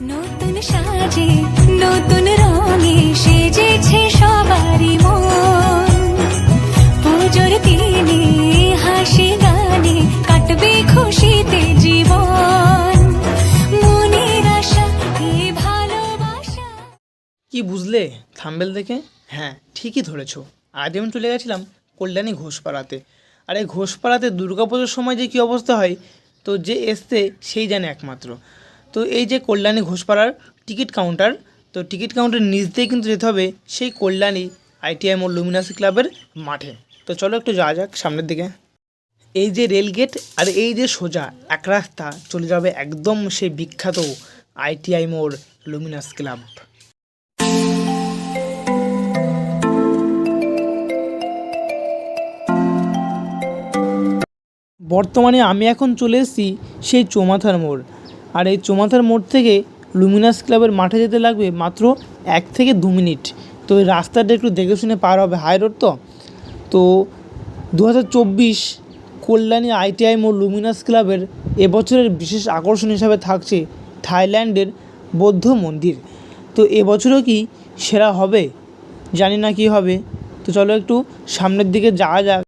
নতুন সাজে, নতুন রঙে সেজেছে সবারই মন। পুজোর দিনে হাসি গানে কাটবে খুশিতে জীবন। মনের আশা ভালোবাসা। কি বুঝলে, থাম্বেল দেখে? হ্যাঁ ঠিকই ধরেছো। আজ আমি চলে গেছিলাম কল্যাণী ঘোষপাড়াতে। আর এই ঘোষপাড়াতে দুর্গাপুজোর সময় যে কী অবস্থা হয়, তো যে এসছে সেই জানে একমাত্র। তো এই যে কল্যাণী ঘোষপাড়ার টিকিট কাউন্টার তো টিকিট কাউন্টার নিচ দিয়ে কিন্তু যেতে হবে সেই কল্যাণী আইটিআই মোড় লুমিনাসি ক্লাবের মাঠে। তো চলো একটু যাওয়া যাক সামনের দিকে। এই যে রেল গেট আর এই যে সোজা, এক রাস্তা চলে যাবে একদম সেই বিখ্যাত আইটিআই মোড় লুমিনাস ক্লাব বর্তমানে আমি এখন চলে এসেছি সেই চৌমাথার মোড়। আর এই চৌমাথার মোড় থেকে লুমিনাস ক্লাবের মাঠে যেতে লাগবে মাত্র এক থেকে দু মিনিট। তো এই রাস্তাটা একটু দেখে শুনে পার হবে। হাই রোড তো? তো দু হাজার চব্বিশ কল্যাণী আইটিআই মোড় লুমিনাস ক্লাবের এবছরের বিশেষ আকর্ষণ হিসাবে থাকছে থাইল্যান্ডের বৌদ্ধ মন্দির। তো এবছরও কি সেরা হবে? জানি না কি হবে। তো চলো একটু সামনের দিকে যাওয়া যাক।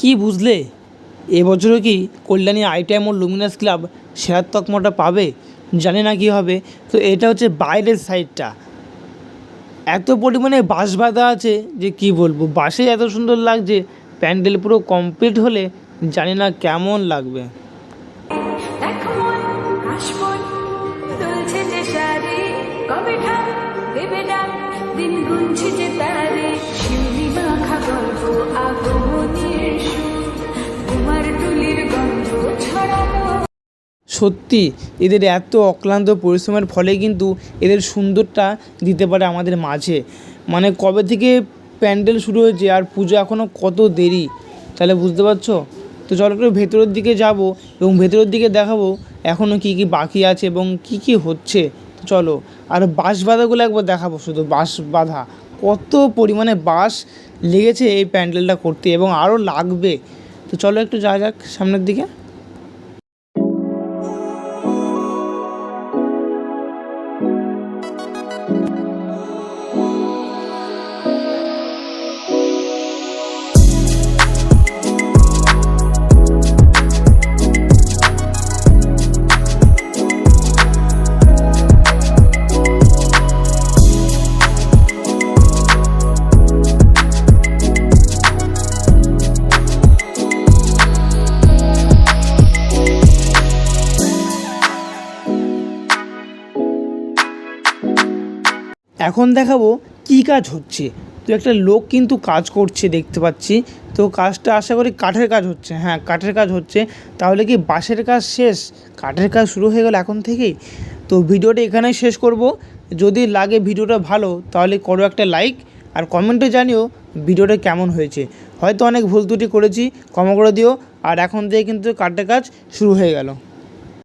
কি বুঝলে? এবছরও কি কল্যাণী আইটিআই মোড় লুমিনাস ক্লাব সেরার তকমাটা পাবে? জানি না কি হবে। তো এটা হচ্ছে বাইরের সাইডটা এত পরিমাণে বাঁশ বাঁধা আছে যে কি বলব? বাসে এত সুন্দর লাগছে, প্যান্ডেল পুরো কমপ্লিট হলে জানি না কেমন লাগবে। দিন গুনছে যে তারে। গল্প আগমনের সত্যি, এদের এত অক্লান্ত পরিশ্রমের ফলে কিন্তু এদের সুন্দরটা দিতে পারে আমাদের মাঝে। মানে কবে থেকে প্যান্ডেল শুরু হয়েছে আর পুজো এখনও কত দেরি? তাহলে বুঝতে পারছ? তো চলো একটু ভেতরের দিকে যাব এবং ভেতরের দিকে দেখাবো এখনও কী কী বাকি আছে এবং কী কী হচ্ছে। চলো, আর বাঁশ বাঁধাগুলো একবার দেখাবো শুধু বাঁশ বাঁধা কত পরিমাণে বাঁশ লেগেছে এই প্যান্ডেলটা করতে এবং আরও লাগবে। তো চলো একটু যা যাক সামনের দিকে। এখন দেখাবো কী কাজ হচ্ছে। তো একটা লোক কিন্তু কাজ করছে দেখতে পাচ্ছি। তো কাজটা আশা করি কাঠের কাজ হচ্ছে। হ্যাঁ কাঠের কাজ হচ্ছে। তাহলে কি বাঁশের কাজ শেষ? কাঠের কাজ শুরু হয়ে গেল এখন থেকেই। তো ভিডিওটা এখানেই শেষ করব। যদি লাগে ভিডিওটা ভালো, তাহলে করো একটা লাইক আর কমেন্টে জানিও ভিডিওটা কেমন হয়েছে। হয়তো অনেক ভুল ত্রুটি করেছি, ক্ষমা করে দিও। আর এখন থেকে কিন্তু কাঠের কাজ শুরু হয়ে গেল।